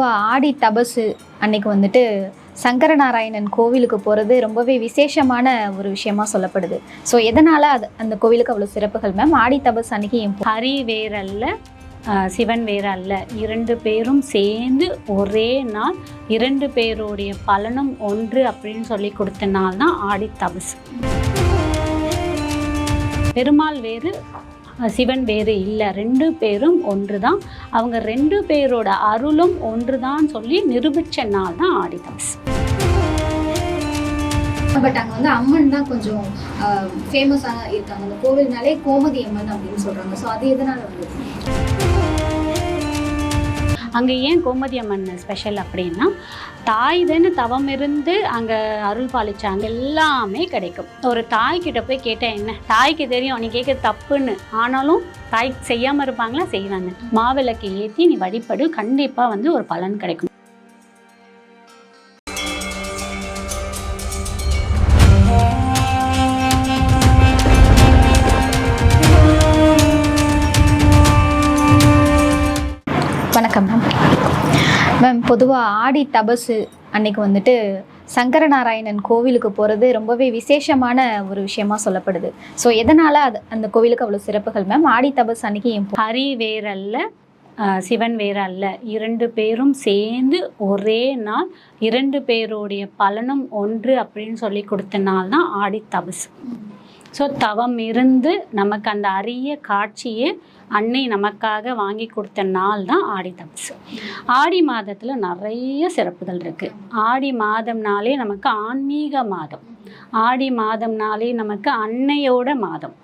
பொதுவாக ஆடி தபசு அன்னைக்கு வந்துட்டு சங்கரநாராயணன் கோவிலுக்கு போகிறது ரொம்பவே விசேஷமான ஒரு விஷயமா சொல்லப்படுது. ஸோ எதனால் அது அந்த கோவிலுக்கு அவ்வளோ சிறப்புகள் மேம் ஆடி தபசு அன்னைக்கு ஏன் ஹரி வேறல்ல சிவன் வேற அல்ல. இரண்டு பேரும் சேர்ந்து ஒரே நாள் இரண்டு பேருடைய பலனும் ஒன்று அப்படின்னு சொல்லி கொடுத்த நாள் தான் ஆடி தபசு. பெருமாள் வேறு சிவன் வேறு இல்லை. ரெண்டு பேரும் ஒன்று தான் அவங்க ரெண்டு பேரோட அருளும் ஒன்று தான் சொல்லி நிரூபித்த நாள் தான் ஆடிதாஸ் பட் அங்கே வந்து அம்மன் தான் கொஞ்சம் ஃபேமஸாக இருக்காங்க. அந்த கோவில்னாலே கோமதி அம்மன் அப்படின்னு சொல்கிறாங்க ஸோ அது எதனால் வந்து அங்கே ஏன் கோமதி அம்மன் ஸ்பெஷல் அப்படின்னா தாய் தானே தவம் இருந்து அங்கே அருள் பாலிச்சாங்க எல்லாமே கிடைக்கும். ஒரு தாய்கிட்ட போய் கேட்டேன் என்ன? தாய்க்கு தெரியும் நீ கேட்க தப்புன்னு. ஆனாலும் தாய் செய்யாமல் இருப்பாங்களா? செய்வாங்க. மாவிளக்கு ஏற்றி நீ வழிபடு. கண்டிப்பாக வந்து ஒரு பலன் கிடைக்கும். மேம் பொதுவாக ஆடி தபசு அன்னைக்கு வந்துட்டு சங்கரநாராயணன் கோவிலுக்கு போகிறது ரொம்பவே விசேஷமான ஒரு விஷயமா சொல்லப்படுது. ஸோ எதனால் அது அந்த கோவிலுக்கு அவ்வளோ சிறப்புகள் மேம்? ஆடி தபசு அன்னைக்கு ஹரி வேறல்ல சிவன் வேற அல்ல. இரண்டு பேரும் சேர்ந்து ஒரே நாள் இரண்டு பேருடைய பலனும் ஒன்று அப்படின்னு சொல்லி கொடுத்த நாள் தான் ஆடி தபசு. ஸோ தவம் இருந்து நமக்கு அந்த அரிய காட்சியை அன்னை நமக்காக வாங்கி கொடுத்த நாள் தான் ஆடி தபசு. ஆடி மாதத்தில் நிறைய சிறப்புகள் இருக்குது ஆடி மாதம்னாலே நமக்கு ஆன்மீக மாதம். ஆடி மாதம்னாலே நமக்கு அன்னையோட மாதம்.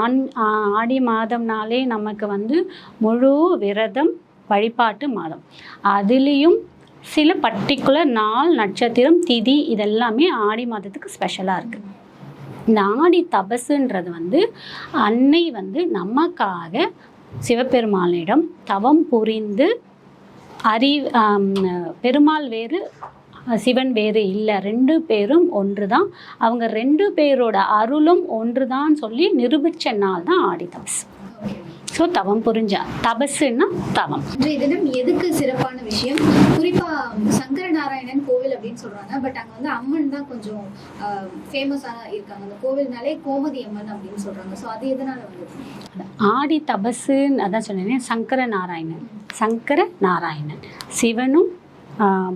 ஆண் ஆடி மாதம்னாலே நமக்கு வந்து முழு விரதம் வழிபாட்டு மாதம். அதுலேயும் சில பர்டிகுலர் நாள் நட்சத்திரம் திதி இதெல்லாமே ஆடி மாதத்துக்கு ஸ்பெஷலாக இருக்குது இந்த ஆடி தபசுன்றது வந்து அன்னை வந்து நமக்காக சிவபெருமானிடம் தவம் புரிந்து அறி பெருமாள் வேறு சிவன் வேறு இல்லை. ரெண்டு பேரும் ஒன்று தான் அவங்க ரெண்டு பேரோட அருளும் ஒன்று தான் சொல்லி நிரூபித்த நாள் தான் ஆடி ஸோ தவம் புரிஞ்சா. தபசுன்னா தவம். இன்றைய தினம் எதுக்கு சிறப்பான விஷயம்? குறிப்பா சங்கரநாராயணன் கோவில் அப்படின்னு சொல்றாங்க. பட் அங்க வந்து அம்மன் தான் கொஞ்சம் ஃபேமஸாக இருக்காங்க. அந்த கோவில்னாலே கோமதி அம்மன் அப்படின்னு சொல்றாங்க. ஸோ அது எதனால வந்து ஆடி தபசுன்னு அதான் சொன்னேன் சங்கர நாராயணன். சங்கர நாராயணன். சிவனும்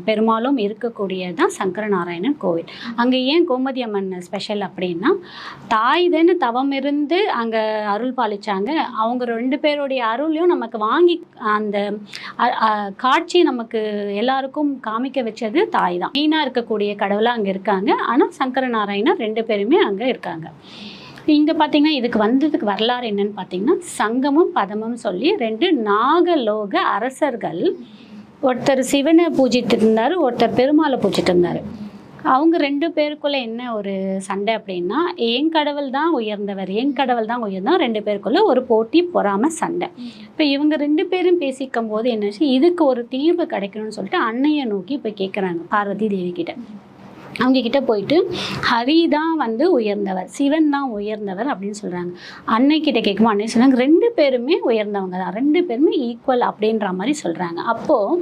பெரும்பாலும் இருக்கக்கூடியதான் சங்கரநாராயணன் கோவில். அங்கே ஏன் கோமதி அம்மன் ஸ்பெஷல் அப்படின்னா தாய் தானே தவம் இருந்து அங்கே அருள் பாலிச்சாங்க. அவங்க ரெண்டு பேருடைய அருளையும் நமக்கு வாங்கி அந்த காட்சி நமக்கு எல்லாருக்கும் காமிக்க வச்சது தாய் தான். மெயினாக இருக்கக்கூடிய கடவுளாக அங்கே இருக்காங்க. ஆனால் சங்கரநாராயணன் ரெண்டு பேருமே அங்கே இருக்காங்க. இங்கே பார்த்தீங்கன்னா இதுக்கு வந்ததுக்கு வரலாறு என்னன்னு பார்த்தீங்கன்னா சங்கமும் பதமும் சொல்லி ரெண்டு நாகலோக அரசர்கள் ஒருத்தர் சிவனை பூஜிட்டு இருந்தார் ஒருத்தர் பெருமாளை பூஜிட்டு இருந்தார் அவங்க ரெண்டு பேருக்குள்ள என்ன ஒரு சண்டை அப்படின்னா என் கடவுள் தான் உயர்ந்தவர் என் கடவுள் தான் உயர்ந்தவர் ரெண்டு பேருக்குள்ள ஒரு போட்டி பொறாம சண்டை. இப்போ இவங்க ரெண்டு பேரும் பேசிக்கும் போது என்னச்சு இதுக்கு ஒரு தீர்வு கிடைக்கணும்னு சொல்லிட்டு அன்னையை நோக்கி போய் கேட்குறாங்க பார்வதி தேவி கிட்ட. அவங்க கிட்ட போயிட்டு ஹரி தான் வந்து உயர்ந்தவர் சிவன் தான் உயர்ந்தவர் அப்படின்னு சொல்கிறாங்க அன்னை கிட்ட கேட்கும்போது அன்னை சொல்கிறாங்க ரெண்டு பேருமே உயர்ந்தவங்க தான் ரெண்டு பேருமே ஈக்குவல் அப்படின்ற மாதிரி சொல்கிறாங்க அப்போது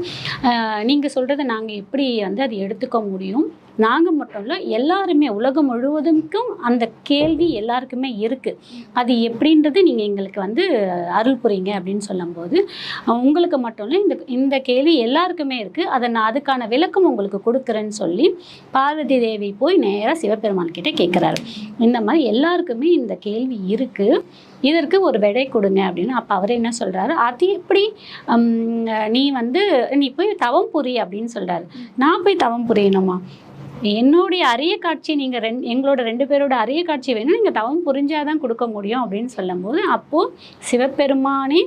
நீங்கள் சொல்கிறத நாங்கள் எப்படி வந்து அது எடுத்துக்க முடியும்? நாங்கள் மட்டும் இல்லை எல்லாருமே உலகம் முழுவதுக்கும் அந்த கேள்வி எல்லாருக்குமே இருக்குது அது எப்படின்றது நீங்கள் எங்களுக்கு வந்து அருள் புரியுங்க அப்படின்னு சொல்லும்போது உங்களுக்கு மட்டும் இல்லை இந்த இந்த கேள்வி எல்லாருக்குமே இருக்குது அதை நான் அதுக்கான விளக்கம் உங்களுக்கு கொடுக்குறேன்னு சொல்லி பார்வதி தேவி போய் நேராக சிவபெருமான் கிட்டே கேட்குறாரு இந்த மாதிரி எல்லாருக்குமே இந்த கேள்வி இருக்குது இதற்கு ஒரு விடை கொடுங்க அப்படின்னு அப்போ அவர் என்ன சொல்கிறாரு அது எப்படி நீ வந்து நீ போய் தவம் புரி அப்படின்னு சொல்கிறாரு நான் போய் தவம் புரியணுமா? என்னுடைய அரிய காட்சி நீங்கள் ரெண் எங்களோட ரெண்டு பேரோட அரிய காட்சி வேணும் நீங்கள் தவம் புரிஞ்சாதான் கொடுக்க முடியும் அப்படின்னு சொல்லும்போது அப்போது சிவபெருமானே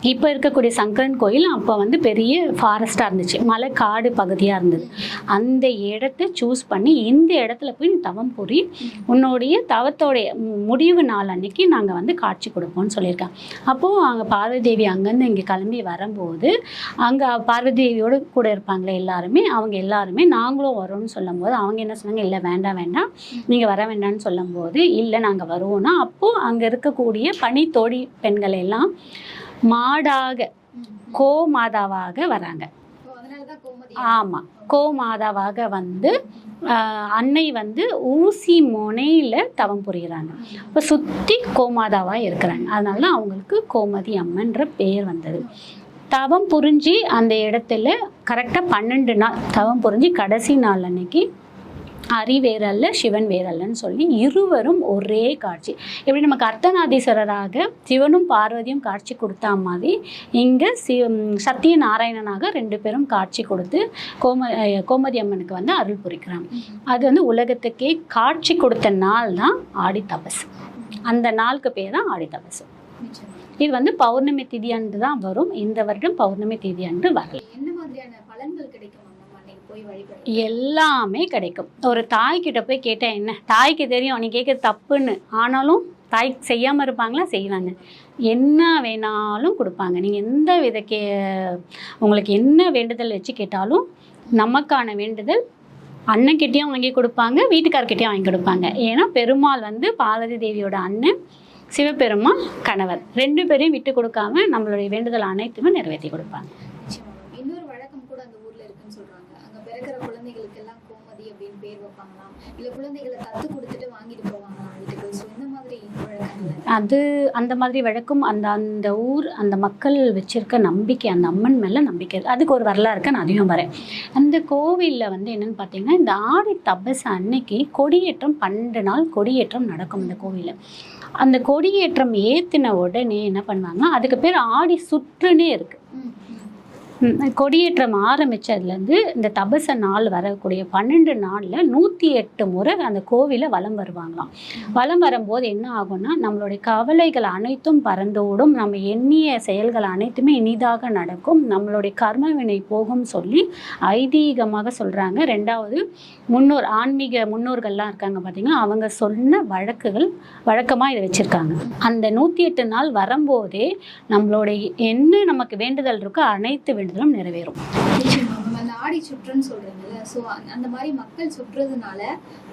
இப்போ இருக்கக்கூடிய சங்கரன் கோயில் அப்போ வந்து பெரிய ஃபாரஸ்ட்டாக இருந்துச்சு. மலை காடு பகுதியாக இருந்தது. அந்த இடத்த சூஸ் பண்ணி இந்த இடத்துல போய் நீ தவம் புரி உன்னுடைய தவத்தோடைய மு- முடிவு நாள் அன்னைக்கு நாங்கள் வந்து காட்சி கொடுப்போம்னு சொல்லியிருக்காங்க. அப்போது அங்கே பார்வதி தேவி அங்கேருந்து இங்கே கிளம்பி வரும்போது அங்கே பார்வதி தேவியோடு கூட இருப்பாங்களே எல்லாருமே அவங்க எல்லாருமே நாங்களும் வரோம்னு சொல்லும் போது அவங்க என்ன சொன்னாங்க இல்லை வேண்டாம் வேண்டாம். நீங்கள் வர வேண்டாம்னு சொல்லும்போது இல்லை நாங்கள் வருவோம்னா. அப்போது அங்கே இருக்கக்கூடிய பனி தோழி பெண்கள் எல்லாம் மாடாக கோ மாதாவாக வராங்க ஆமாம் கோமாதாவாக வந்து அன்னை வந்து ஊசி முனையில் தவம் புரிகிறாங்க இப்போ சுற்றி கோமாதாவாக இருக்கிறாங்க. அதனால தான் அவங்களுக்கு கோமதி அம்மன்ற பேர் வந்தது. தவம் புரிஞ்சு அந்த இடத்துல கரெக்டாக பன்னெண்டு நாள் தவம் புரிஞ்சு கடைசி நாள் அன்னைக்கு ஹரி வேறல்ல சிவன் வேறல்லன்னு சொல்லி இருவரும் ஒரே காட்சி. எப்படி நமக்கு அர்த்தநாதீஸ்வரராக சிவனும் பார்வதியும் காட்சி கொடுத்தா மாதிரி இங்கே சி சத்தியநாராயணனாக ரெண்டு பேரும் காட்சி கொடுத்து கோம கோமதி அம்மனுக்கு வந்து அருள் புரிக்கிறாங்க. அது வந்து உலகத்துக்கே காட்சி கொடுத்த நாள் தான் ஆடி தபசு. அந்த நாளுக்கு பேர் தான் ஆடி தபசு. இது வந்து பௌர்ணமி திதி அன்று தான் வரும். இந்த வருடம் பௌர்ணமி திதி அன்று வரல என்ன மாதிரியான பலன்கள் கிடைக்கும் நம்ம அன்னைக்கு போய் வழிபட எல்லாமே கிடைக்கும். ஒரு தாய்கிட்ட போய் கேட்டால் என்ன? தாய்க்கு தெரியும் நீ கேட்க தப்புன்னு. ஆனாலும் தாய் செய்யாமல் இருப்பாங்களா? செய்வாங்க. என்ன வேணாலும் கொடுப்பாங்க. நீங்கள் எந்த வித கே உங்களுக்கு என்ன வேண்டுதல் வச்சு கேட்டாலும் நமக்கான வேண்டுதல் அண்ணன்கிட்டயும் வாங்கி கொடுப்பாங்க வீட்டுக்காரர்கிட்டயும் வாங்கி கொடுப்பாங்க. ஏன்னா பெருமாள் வந்து பார்வதி தேவியோட அண்ணன் சிவபெருமாள் கணவர். ரெண்டு பேரையும் விட்டு கொடுக்காம நம்மளுடைய வேண்டுதல் அனைத்துமே நிறைவேற்றி கொடுப்பாங்க நிச்சயமா மேம். இன்னொரு வழக்கம் கூட அந்த ஊர்ல இருக்குன்னு சொல்றாங்க. அங்க பிறக்கிற குழந்தைகளுக்கு எல்லாம் கோமதி அப்படின்னு பேர் வைப்பாங்களாம். இல்ல குழந்தைகளை தத்து கொடுத்துட்டு வாங்கிட்டு போவாங்களாம் வீட்டுக்கு? ஸோ இந்த மாதிரி அது அந்த மாதிரி வழக்கும் அந்த அந்த ஊர் அந்த மக்கள் வச்சிருக்க நம்பிக்கை அந்த அம்மன் மேலே நம்பிக்கை. அதுக்கு ஒரு வரலாறு இருக்கு நான் அதையும் வரேன். அந்த கோவிலில் வந்து என்னன்னு பார்த்தீங்கன்னா இந்த ஆடி தபசு அன்னைக்கு கொடியேற்றம் பன்னெண்டு நாள் கொடியேற்றம் நடக்கும் இந்த கோவிலில். அந்த கொடியேற்றம் ஏற்றின உடனே என்ன பண்ணுவாங்கன்னா அதுக்கு பேர் ஆடி சுற்றுன்னே இருக்குது கொடியேற்றம் ஆரம்பித்ததுலேருந்து இந்த தபச நாள் வரக்கூடிய பன்னெண்டு நாளில் நூற்றி எட்டு முறை அந்த கோவிலை வலம் வருவாங்களாம். வலம் வரும்போது என்ன ஆகும்னா நம்மளுடைய கவலைகள் அனைத்தும் பறந்தோடும் நம்ம எண்ணிய செயல்கள் அனைத்துமே இனிதாக நடக்கும். நம்மளுடைய கர்ம வினை போகும் சொல்லி ஐதீகமாக சொல்கிறாங்க ரெண்டாவது முன்னோர் ஆன்மீக முன்னோர்கள்லாம் இருக்காங்க பார்த்தீங்கன்னா அவங்க சொன்ன வழக்குகள் வழக்கமாக இதை வச்சுருக்காங்க. அந்த நூற்றி எட்டு நாள் வரும்போதே நம்மளுடைய என்ன நமக்கு வேண்டுதல் இருக்கோ அனைத்து வேண்டுதலும் நிறைவேறும். அந்த ஆடி சுற்றுன்னு சொல்றீங்கல்ல ஸோ அந்த மாதிரி மக்கள் சுற்றுறதுனால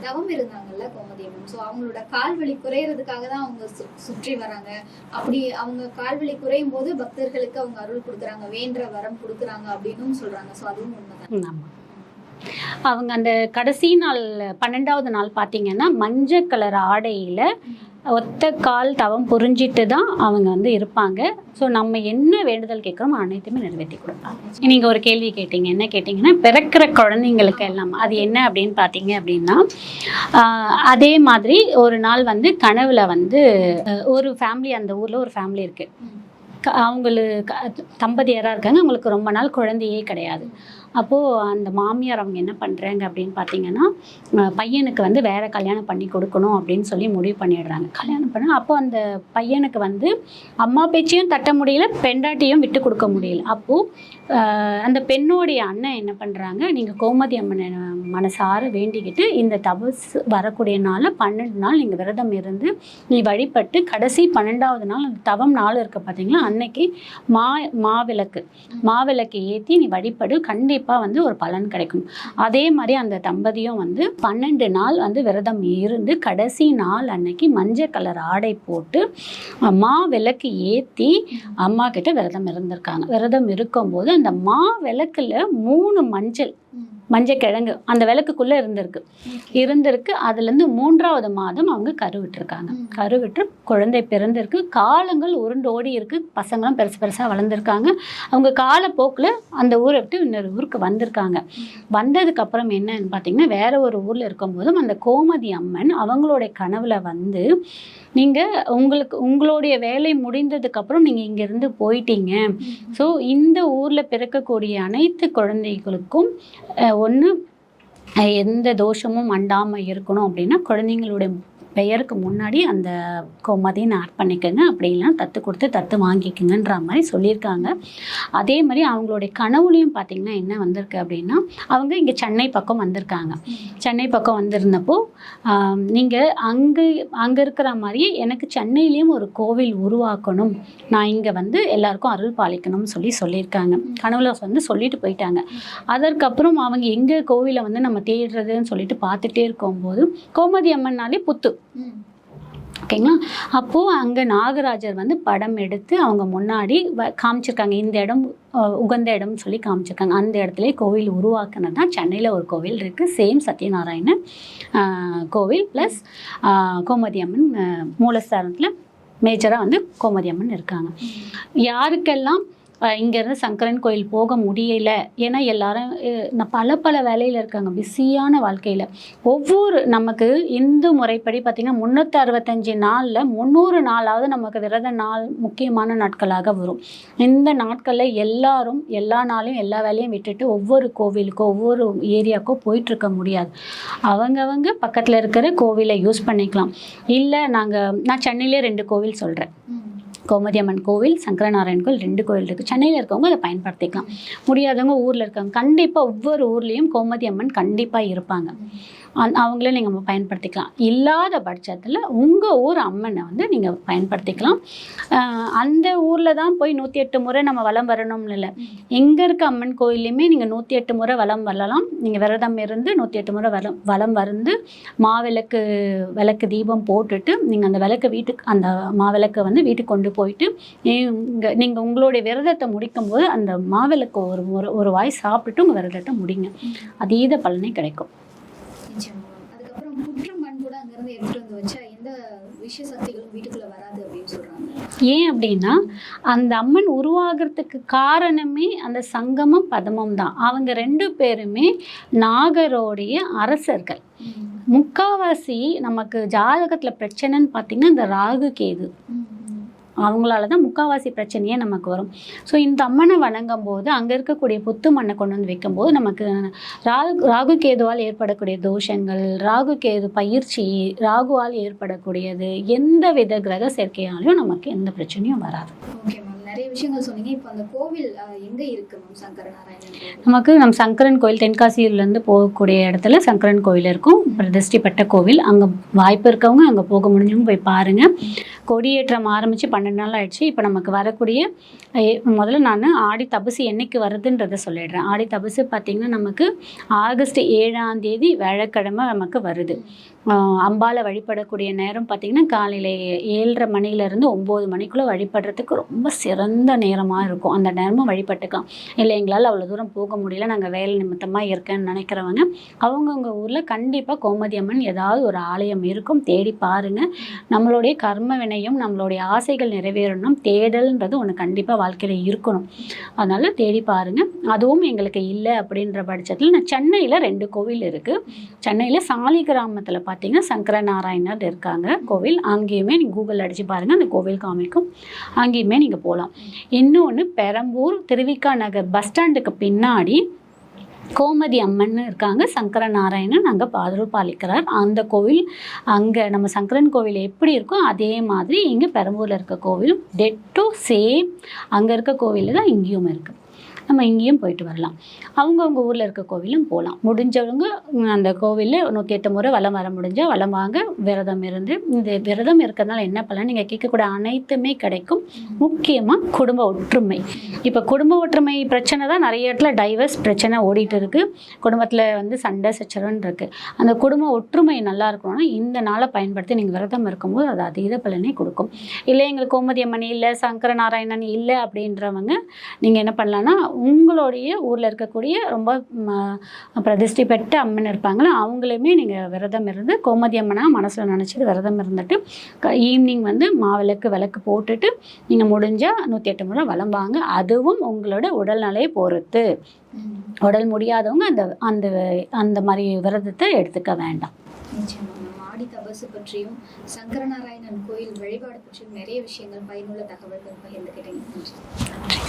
தவம் இருந்தாங்கல்ல கோமதி மேம் ஸோ அவங்களோட கால்வலி குறையறதுக்காக தான் அவங்க சுற்றி வராங்க. அப்படி அவங்க கால்வலி குறையும் போது பக்தர்களுக்கு அவங்க அருள் கொடுக்குறாங்க வேண்ட வரம் கொடுக்குறாங்க அப்படின்னும் சொல்றாங்க. ஸோ அதுவும் உண்மைதான். ஆமாம் அவங்க அந்த கடைசி நாள் பன்னெண்டாவது நாள் பார்த்தீங்கன்னா மஞ்சள் கலர் ஆடையில் ஒத்த கால் தவம் புரிஞ்சிட்டு தான் அவங்க வந்து இருப்பாங்க. ஸோ நம்ம என்ன வேண்டுதல் கேட்குறோமோ அனைத்துமே நிறைவேற்றி கொடுப்பாங்க. நீங்கள் ஒரு கேள்வி கேட்டீங்க என்ன கேட்டிங்கன்னா பிறக்கிற குழந்தைங்களுக்கு எல்லாம் அது என்ன அப்படின்னு பார்த்தீங்க அப்படின்னா அதே மாதிரி ஒரு நாள் வந்து கனவுல வந்து ஒரு ஃபேமிலி அந்த ஊரில் ஒரு ஃபேமிலி இருக்குது க- அவங்களுக்கு தம்பதியராக இருக்காங்க அவங்களுக்கு ரொம்ப நாள் குழந்தையே கிடையாது. அப்போது அந்த மாமியார் அவங்க என்ன பண்ணுறாங்க அப்படின்னு பார்த்தீங்கன்னா பையனுக்கு வந்து வேற கல்யாணம் பண்ணி கொடுக்கணும் அப்படின்னு சொல்லி முடிவு பண்ணிடுறாங்க. கல்யாணம் பண்ண அப்போ அந்த பையனுக்கு வந்து அம்மா பேச்சையும் தட்ட முடியல பெண்டாட்டியும் விட்டு கொடுக்க முடியல. அப்போது அந்த பெண்ணோடைய அண்ணன் என்ன பண்ணுறாங்க நீங்கள் கோமதி அம்மனை மனசார வேண்டிக்கிட்டு இந்த தபஸ் வரக்கூடிய நாளில் பன்னெண்டு நாள் நீங்கள் விரதம் இருந்து நீ வழிபட்டு கடைசி பன்னெண்டாவது நாள் அந்த தவம் நாள் இருக்கு பார்த்தீங்களா அன்னைக்கு மா மாவிளக்கு. மாவிளக்கு ஏற்றி நீ வழிபடு கண்டிப்பாக வந்து ஒரு பலன் கிடைக்கும். அதே மாதிரி அந்த தம்பதியும் வந்து பன்னெண்டு நாள் வந்து விரதம் இருந்து கடைசி நாள் அன்னைக்கு மஞ்சள் கலர் ஆடை போட்டு மா விளக்கு ஏற்றி அம்மா கிட்ட விரதம் இருந்திருக்காங்க. விரதம் இருக்கும்போது அந்த மா விளக்குல மூணு மஞ்சள் மஞ்சள் கிழங்கு அந்த விளக்குக்குள்ளே இருந்திருக்கு. இருந்திருக்கு. அதுலேருந்து மூன்றாவது மாதம் அவங்க கருவிட்டிருக்காங்க. கருவிட்டு குழந்தை பிறந்திருக்கு. காலங்கள் உருண்டு ஓடி இருக்கு. பசங்களும் பெருசு பெருசாக வளர்ந்துருக்காங்க. அவங்க காலப்போக்கில் அந்த ஊரை விட்டு இன்னொரு ஊருக்கு வந்திருக்காங்க. வந்ததுக்கு அப்புறம் என்னன்னு பார்த்தீங்கன்னா வேற ஒரு ஊரில் இருக்கும்போதும் அந்த கோமதி அம்மன் அவங்களுடைய கனவுல வந்து நீங்கள் உங்களுக்கு உங்களுடைய வேலை முடிந்ததுக்கு அப்புறம் நீங்கள் இங்கேருந்து போயிட்டீங்க. ஸோ இந்த ஊரில் பிறக்கக்கூடிய அனைத்து குழந்தைகளுக்கும் ஒன்று எந்த தோஷமும் அண்டாமல் இருக்கணும் அப்படின்னா குழந்தைங்களுடைய பெயருக்கு முன்னாடி அந்த கோமதின்னு ஆட் பண்ணிக்கோங்க. அப்படிலாம் தத்து கொடுத்து தத்து வாங்கிக்கோங்கன்ற மாதிரி சொல்லியிருக்காங்க. அதே மாதிரி அவங்களுடைய கனவுலையும் பார்த்தீங்கன்னா என்ன வந்திருக்கு அப்படின்னா அவங்க இங்கே சென்னை பக்கம் வந்திருக்காங்க. சென்னை பக்கம் வந்திருந்தப்போ நீங்கள் அங்கே அங்கே இருக்கிற மாதிரியே எனக்கு சென்னையிலையும் ஒரு கோவில் உருவாக்கணும். நான் இங்கே வந்து எல்லாருக்கும் அருள் பாலிக்கணும்னு சொல்லி சொல்லியிருக்காங்க. கனவுல வந்து சொல்லிட்டு போயிட்டாங்க. அதற்கப்புறம் அவங்க எங்கே கோவிலை வந்து நம்ம தேடுறதுன்னு சொல்லிட்டு பார்த்துட்டே இருக்கும்போது கோமதி அம்மன்னாலே புத்து. ஓகேங்களா? அப்போது அங்கே நாகராஜர் வந்து படம் எடுத்து அவங்க முன்னாடி வ- காமிச்சிருக்காங்க. இந்த இடம் உகந்த இடம்னு சொல்லி காமிச்சிருக்காங்க. அந்த இடத்துல கோவில் உருவாக்குனது தான். சென்னையில் ஒரு கோவில் இருக்குது சேம் சத்யநாராயணன் கோவில் ப்ளஸ் கோமதி அம்மன் மூலஸ்தானத்தில் மேஜராக வந்து கோமதி அம்மன் இருக்காங்க. யாருக்கெல்லாம் இங்கேருந்து சங்கரன் கோயில் போக முடியல. ஏன்னா எல்லாரும் பல பல வேலையில் இருக்காங்க. பிஸியான வாழ்க்கையில். ஒவ்வொரு நமக்கு இந்து முறைப்படி பார்த்திங்கன்னா முந்நூற்றி அறுபத்தஞ்சு நாளில் முந்நூறு நாளாவது நமக்கு விரத நாள் முக்கியமான நாட்களாக வரும். இந்த நாட்களில் எல்லாரும் எல்லா நாளையும் எல்லா வேலையும் விட்டுட்டு ஒவ்வொரு கோவிலுக்கோ ஒவ்வொரு ஏரியாக்கோ போயிட்டுருக்க முடியாது. அவங்கவங்க பக்கத்தில் இருக்கிற கோவிலை யூஸ் பண்ணிக்கலாம். இல்லை நாங்கள் நான் சென்னையிலே ரெண்டு கோவில் சொல்கிறேன் கோமதி அம்மன் கோவில் சங்கரநாராயண் கோவில் ரெண்டு கோவில் இருக்குது சென்னையில் இருக்கவங்க அதை பயன்படுத்திக்கலாம். முடியாதவங்க ஊரில் இருக்காங்க. கண்டிப்பாக ஒவ்வொரு ஊர்லேயும் கோமதி அம்மன் கண்டிப்பாக இருப்பாங்க. அவங்கள நீங்கள் பயன்படுத்திக்கலாம். இல்லாத பட்சத்தில் உங்கள் ஊர் அம்மனை வந்து நீங்கள் பயன்படுத்திக்கலாம். அந்த ஊரில் தான் போய் நூற்றி எட்டு முறை நம்ம வலம் வரணும்னு இல்லை. எங்கே இருக்க அம்மன் கோயிலையுமே நீங்கள் நூற்றி எட்டு முறை வலம் வரலாம். நீங்கள் விரதம் இருந்து நூற்றி எட்டு முறை வலம் வலம் வந்து மாவிளக்கு விளக்கு தீபம் போட்டுட்டு நீங்கள் அந்த விளக்கு வீட்டுக்கு அந்த மாவிளக்கை வந்து வீட்டுக்கு கொண்டு போயிட்டு நீங்கள் நீங்கள் உங்களுடைய விரதத்தை முடிக்கும் போது அந்த மாவிளக்கு ஒரு ஒரு ஒரு வாய் சாப்பிட்டுட்டு உங்கள் விரதத்தை முடிங்க. அதீத பலனே கிடைக்கும். மேம் அதுக்கப்புறம் புற்று மண் கூட அங்கிருந்து எடுத்துட்டு வந்து வச்சா எந்த விஷ சக்திகளும் வீட்டுக்குள்ள வராது அப்படின்னு சொல்றாங்க. ஏன் அப்படின்னா அந்த அம்மன் உருவாகிறதுக்கு காரணமே அந்த சங்கமம் பதமம் தான். அவங்க ரெண்டு பேருமே நாகரோடைய அரசர்கள். முக்காவாசி நமக்கு ஜாதகத்தில் பிரச்சனைன்னு பார்த்தீங்கன்னா இந்த ராகு கேது. அவங்களால தான் முக்காவாசி பிரச்சனையே நமக்கு வரும். ஸோ இந்த அம்மனை வணங்கும் போது அங்கே இருக்கக்கூடிய புத்து மண்ணை கொண்டு வந்து வைக்கும்போது நமக்கு ராகு ராகு கேதுவால் ஏற்படக்கூடிய தோஷங்கள் ராகு கேது பயிற்சி ராகுவால் ஏற்படக்கூடியது எந்த வித கிரக சேர்க்கையாலையும் நமக்கு எந்த பிரச்சனையும் வராது. ஓகே நிறைய விஷயங்கள் சொன்னீங்க. இப்போ அந்த கோவில் எங்க இருக்கு மேம் சங்கர நாராயணன் நமக்கு நம் சங்கரன் கோயில் தென்காசியிலேருந்து போகக்கூடிய இடத்துல சங்கரன் கோயில் இருக்கும். பிரதிஷ்டிப்பட்ட கோவில். அங்கே வாய்ப்பு இருக்கவங்க அங்கே போக முடிஞ்சவங்க போய் பாருங்கள் கொடியேற்றம் ஆரம்பித்து பன்னெண்டு நாள் ஆயிடுச்சு. இப்போ நமக்கு வரக்கூடிய முதல்ல நான் ஆடி தபசு என்னைக்கு வருதுன்றதை சொல்லிடுறேன். ஆடி தபசு பார்த்திங்கன்னா நமக்கு ஆகஸ்ட் ஏழாம் தேதி வியாழக்கிழமை நமக்கு வருது. அம்பாலை வழிபடக்கூடிய நேரம் பார்த்திங்கன்னா காலையில் ஏழரை மணிலேருந்து ஒம்பது மணிக்குள்ளே வழிபடுறதுக்கு ரொம்ப சிறந்த நேரமாக இருக்கும். அந்த நேரமும் வழிபட்டுக்கலாம். இல்லை எங்களால் அவ்வளோ தூரம் போக முடியல. நாங்கள் வேலை நிமித்தமாக இருக்கேன்னு நினைக்கிறவங்க அவங்கவுங்க ஊரில் கண்டிப்பாக கோமதி அம்மன் ஏதாவது ஒரு ஆலயம் இருக்கும். தேடி பாருங்கள் நம்மளுடைய கர்ம வினையும் நம்மளுடைய ஆசைகள் நிறைவேறணும். தேடல்ன்றது ஒன்று கண்டிப்பாக வாழ்க்கையில் இருக்கணும். அதனால் தேடி பாருங்கள் அதுவும் எங்களுக்கு இல்லை அப்படின்ற பட்சத்தில் நான் சென்னையில் ரெண்டு கோவில் இருக்குது சென்னையில் சாலி கிராமத்தில் பார்த்தீங்கன்னா சங்கர நாராயணர் இருக்காங்க கோவில். அங்கேயுமே நீங்கள் கூகுள் அடித்து பாருங்கள் அந்த கோவில் காமிக்கும். அங்கேயுமே நீங்கள் போகலாம் இன்னொன்று பெரம்பூர் திருவிக்கா நகர் பஸ் ஸ்டாண்டுக்கு பின்னாடி கோமதி அம்மன் இருக்காங்க. சங்கர நாராயணன் அங்கே பாதுரு பாலிக்கிறார். அந்த கோவில் அங்கே நம்ம சங்கரன் கோவில் எப்படி இருக்கோ அதே மாதிரி இங்கே பெரம்பூரில் இருக்க கோவிலும் டெட் சேம் அங்கே இருக்க கோவிலில் தான் இங்கேயும் இருக்குது நம்ம இங்கேயும் போயிட்டு வரலாம். அவங்கவுங்க ஊரில் இருக்க கோவிலும் போகலாம் முடிஞ்சவங்க அந்த கோவிலில் நூற்றி எட்டு முறை வளம் வர முடிஞ்சால் வலம் வாங்க விரதம் இருந்து இந்த விரதம் இருக்கிறதுனால என்ன பலன்? நீங்கள் கேட்கக்கூடிய அனைத்துமே கிடைக்கும். முக்கியமாக குடும்ப ஒற்றுமை. இப்போ குடும்ப ஒற்றுமை பிரச்சனை தான் நிறைய இடத்துல டைவர்ஸ் பிரச்சனை ஓடிட்டு இருக்குது குடும்பத்தில் வந்து சண்டை சச்சரவுன்னு இருக்குது அந்த குடும்ப ஒற்றுமை நல்லா இருக்கணும்னா இந்த நாளை பயன்படுத்தி நீங்கள் விரதம் இருக்கும்போது அது அதீத பலனை கொடுக்கும். இல்லை எங்களுக்கு கோமதி அம்மன் இல்லை சங்கர நாராயணன் இல்லை அப்படின்றவங்க நீங்கள் என்ன பண்ணலான்னா உங்களுடைய ஊரில் இருக்கக்கூடிய ரொம்ப பிரதிஷ்டை பெற்ற அம்மன் இருப்பாங்களா? அவங்களையுமே நீங்கள் விரதம் இருந்து கோமதி அம்மனாக மனசில் நினச்சிட்டு விரதம் இருந்துட்டு ஈவினிங் வந்து மாவிளக்கு விளக்கு போட்டுட்டு நீங்கள் முடிஞ்சால் நூற்றி எட்டு முறை வாங்க. அதுவும் உங்களோட உடல்நிலையை பொறுத்து. உடல் முடியாதவங்க அந்த அந்த அந்த மாதிரி விரதத்தை எடுத்துக்க வேண்டாம். நிச்சயமா. மேம் ஆடி தபசு பற்றியும் சங்கரநாராயணன் கோயில் வழிபாடு பற்றியும் நிறைய விஷயங்கள் பயனுள்ள தகவல்கள் பகிர்ந்துக்கிட்டீங்க நன்றி.